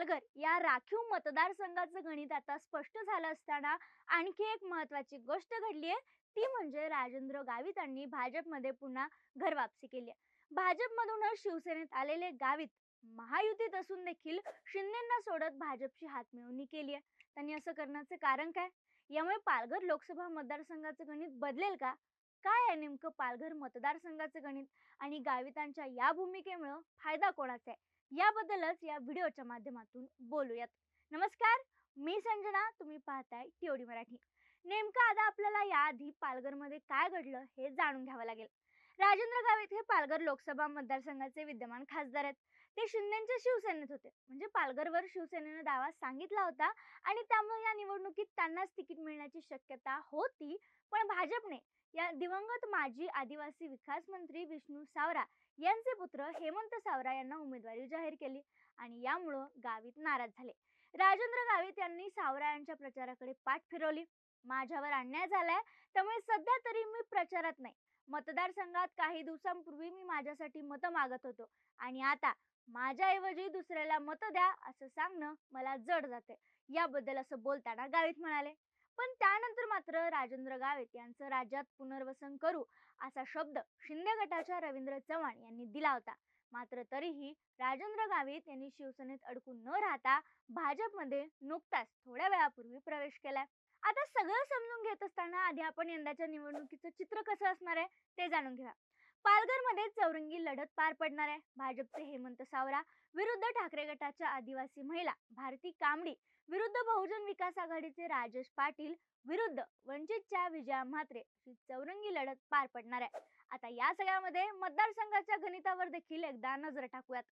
पालघर या राखीव मतदारसंघाचं गणित आता स्पष्ट झालं असताना आणखी एक महत्वाची गोष्ट घडली आहे. ती म्हणजे राजेंद्र गावित यांनी भाजपमध्ये पुन्हा घर वापसी केली आहे. भाजपमधूनच शिवसेनेत आलेले गावित महायुतीत असून देखील शिंदेना सोडत भाजपची हातमिळवणी केली आहे. त्यांनी असं करण्याचे कारण काय? यामुळे पालघर लोकसभा मतदारसंघाचं गणित बदलेल का? काय आहे नेमकं पालघर मतदारसंघाचं गणित? आणि गावितांच्या या भूमिकेमुळं फायदा कोणाचा आहे? याबद्दलच या व्हिडिओच्या माध्यमातून बोलूयात. नमस्कार मी संजना तुम्ही पाहताय टीओडी मराठी. नेमकं आता आपल्याला याआधी पालघरमध्ये काय घडलं हे जाणून घ्यावं लागेल. राजेंद्र गावित हे पालघर लोकसभा मतदारसंघाचे विद्यमान खासदार आहेत. ते शिंदेच्या शिवसेनेत होते. म्हणजे पालघरवर शिवसेनेनं दावा सांगितला होता आणि त्यामुळे या निवडणुकीत त्यांनाच तिकीट मिळण्याची शक्यता होती. पण भाजपने या दिवंगत माजी आदिवासी विकास मंत्री विष्णू सावरा यांचे पुत्र हेमंत सावरा यांना उमेदवारी जाहीर केली आणि यामुळं गावित नाराज झाले. राजेंद्र गावित यांनी सावरा यांच्या प्रचाराकडे पाठ फिरवली. माझ्यावर अन्याय झालाय त्यामुळे सध्या तरी मी प्रचारात नाही. मतदारसंघात काही दिवसांपूर्वी मी माझ्यासाठी मतं मागत होतो आणि आता माझ्याऐवजी दुसऱ्याला मतं द्या असं सांगणं मला जड जाते याबद्दल असं बोलताना गावित म्हणाले. पण त्यानंतर मात्र राजेंद्र गावित यांचं राज्यात पुनर्वसन करू असा शब्द शिंदे गटाच्या रवींद्र चव्हाण यांनी दिला होता. मात्र तरीही राजेंद्र गावित यांनी शिवसेनेत अडकून न राहता भाजपमध्ये नुकताच थोड्या वेळापूर्वी प्रवेश केलाय. आता सगळं समजून घेत असताना आधी आपण यंदाच्या निवडणुकीचं चित्र कसं असणार आहे ते जाणून घ्या. पालघरमध्ये चौरंगी लढत पार पडणार आहे. भाजपचे हेमंत सावरा विरुद्ध ठाकरे गटाच्या आदिवासी महिला भारती कांबडी विरुद्ध बहुजन विकास आघाडीचे राजेश पाटील विरुद्ध वंचितच्या विजया म्हात्रे अशी चौरंगी लढत पार पडणार आहे. आता या सगळ्यामध्ये मतदारसंघाच्या गणितावर देखील एकदा नजर टाकूयात.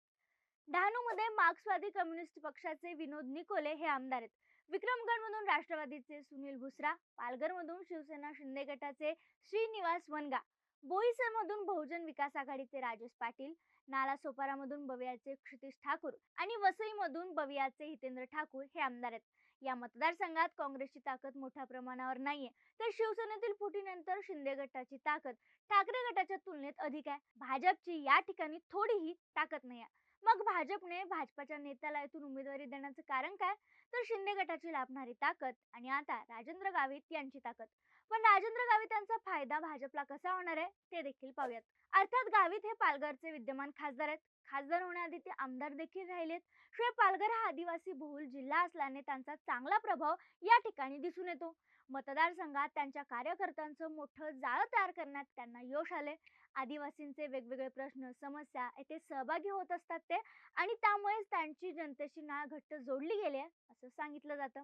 डहाणूमध्ये मार्क्सवादी कम्युनिस्ट पक्षाचे विनोद निकोले हे आमदार आहेत. विक्रमगडमधून राष्ट्रवादीचे सुनील भुसरा पालघरमधून शिवसेना शिंदे गटाचे श्रीनिवास वनगा बोईसरमधून बहुजन विकास आघाडीचे राजेश पाटील नालासोपारामधून बवियाचे क्षितिश ठाकूर आणि वसईमधून बवियाचे हितेंद्र ठाकूर हे आमदार आहेत. या मतदारसंघात काँग्रेसची ताकद मोठ्या प्रमाणावर नाहीये. तर शिवसेनेतील फुटीनंतर शिंदे गटाची ताकद ठाकरे गटाच्या तुलनेत अधिक आहे. भाजपची या ठिकाणी थोडीही ताकद नाही आहे. मग भाजपने भाजपाच्या नेत्याला इथून उमेदवारी देण्याचं कारण काय? तर शिंदे गटाची लाभणारी ताकद आणि आता राजेंद्र गावित यांची ताकद. पण राजेंद्र गावित यांचा फायदा भाजपला कसा होणार आहे? ते देखील पाहूयात. अर्थात गावित हे पालघरचे विद्यमान खासदार आहेत. खासदार होण्याआधी ते आमदार देखील राहिलेत. शिवाय पालघर हा आदिवासी बहुल जिल्हा असल्याने त्यांचा चांगला प्रभाव या ठिकाणी दिसून येतो. मतदारसंघात त्यांच्या कार्यकर्त्यांचं मोठं जाळं तयार करण्यात त्यांना यश आले आदिवासींचे वेगवेगळे प्रश्न समस्या येथे सहभागी होत असतात ते आणि त्यामुळेच त्यांची जनतेशी नाळ घट्ट जोडली गेली आहे असं सांगितलं जातं.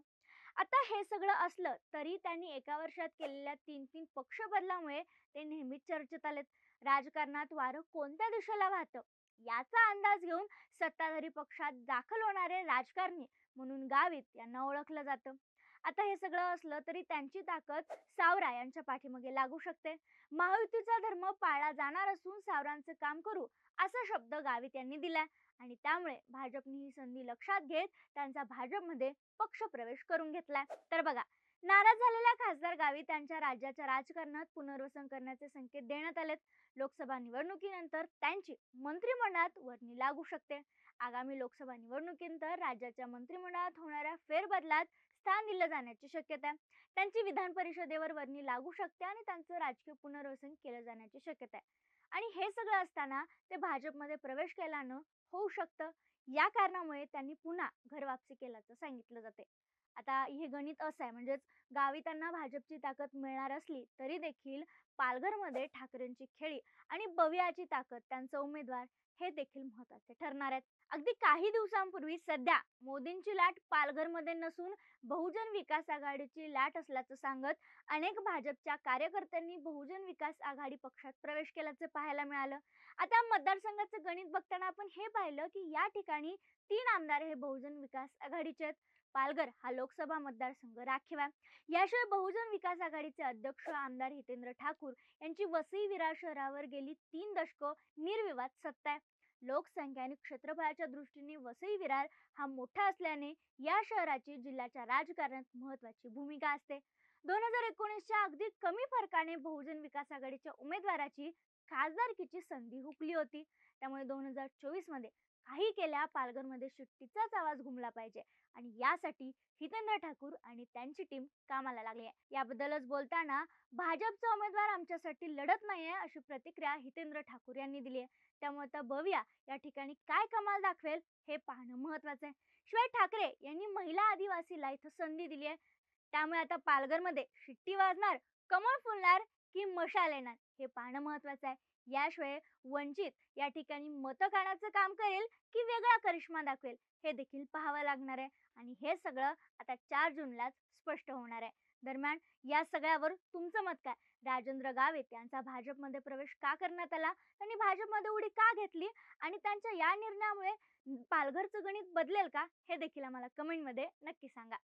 आता हे सगळं असलं तरी त्यांनी एका वर्षात केलेल्या तीन तीन पक्ष बदलामुळे ते नेहमीच चर्चेत आलेत. राजकारणात वारं कोणत्या दिशेला वाहतं? याचा अंदाज घेऊन सत्ताधारी पक्षात दाखल होणारे राजकारणी म्हणून गावित यांना ओळखलं जातं. आता हे सगळं असलं तरी त्यांची ताकद सावरा यांच्या पाठीमागे लागू शकते. महायुतीचा धर्म पाळला जाणार असून सावरांचं काम करू असा शब्द गावित यांनी दिलाय. आणि त्यामुळे भाजपने ही संधी लक्षात घेत त्यांचा भाजपमध्ये पक्ष प्रवेश करून घेतलाय. तर बघा नाराज झालेल्या खासदार गावी त्यांच्या राज्याच्या राजकारणात पुनर्वसन करण्याचे संकेत देण्यात आलेत. लोकसभा निवडणुकीनंतर त्यांची मंत्रिमंडळात वर्णी लागू शकते. आगामी लोकसभा निवडणुकीनंतर राज्याच्या मंत्रिमंडळात होणाऱ्या फेरबदलात स्थान दिलं जाण्याची शक्यता आहे. त्यांची विधान परिषदेवर वर्णी लागू शकते आणि त्यांचं राजकीय पुनर्वसन केलं जाण्याची शक्यता आहे. आणि हे सगळं असताना ते भाजपमध्ये प्रवेश केल्यानं होऊ शकतं. या कारणामुळे त्यांनी पुन्हा घरवापसी केल्याचं सांगितलं जाते आता हे गणित असं आहे म्हणजेच गावितांना भाजपची ताकद मिळणार असली तरी देखील पालघरमध्ये ठाकरेंची खेळी आणि बवियाची ताकद त्यांचा उमेदवार हे देखील महत्त्वाचे ठरणार आहेत. अगदी काही दिवसांपूर्वी सध्या मोदींची लाट पालघरमध्ये नसून बहुजन विकास आघाडीची लाट असल्याचं सांगत अनेक भाजपच्या कार्यकर्त्यांनी बहुजन विकास आघाडी पक्षात प्रवेश केल्याचं पाहायला मिळालं. आता मतदारसंघाचं गणित बघताना आपण हे पाहिलं की या ठिकाणी तीन आमदार हे बहुजन विकास आघाडीचे आहेत. पालघर हा लोकसभा मतदारसंघ. राखीव आहे याशिवाय बहुजन विकास आघाडीचे अध्यक्ष आमदार हितेंद्र ठाकूर यांची वसई विरार शहरावर गेली तीन दशकं निर्विवाद सत्ता आहे. लोकसंख्या आणि क्षेत्रफळाच्या दृष्टीने वसई विरार हा मोठा असल्याने या शहराची जिल्ह्याच्या राजकारणात महत्वाची भूमिका असते. दोन हजार एकोणीसच्या अगदी कमी फरकाने बहुजन विकास आघाडीच्या उमेदवाराची खासदारकीची संधी हुकली होती. त्यामुळे दोन हजार चोवीसमध्ये काही केल्या पालघरमध्ये सुट्टीचाच आवाज घुमला पाहिजे आणि यासाठी हितेंद्र ठाकूर आणि त्यांची टीम कामाला लागली आहे. याबद्दलच बोलताना भाजपचा उमेदवार आमच्यासाठी लढत नाही आहे अशी प्रतिक्रिया हितेंद्र ठाकूर यांनी दिली आहे. त्यामुळे आता बघूया या ठिकाणी काय कमाल दाखवेल हे पाहणं महत्वाचं आहे. शिवाय ठाकरे यांनी महिला आदिवासीला इथं संधी दिली आहे. त्यामुळे आता पालघरमध्ये शिट्टी वाजणार कमळ फुलणार की मशाल येणार हे पाहणं महत्वाचं आहे. याशिवाय वंचित या ठिकाणी मतं काढायचं काम करेल की वेगळा करिश्मा दाखवेल हे देखील पाहावं लागणार आहे. आणि हे सगळं आता चार जूनलाच स्पष्ट होणार आहे. दरम्यान या सगळ्यावर तुमचं मत काय? राजेंद्र गावित यांचा भाजपमध्ये प्रवेश का करण्यात आला? त्यांनी भाजपमध्ये उडी का घेतली? आणि त्यांच्या या निर्णयामुळे पालघरचं गणित बदलेल का? हे देखील आम्हाला कमेंटमध्ये नक्की सांगा.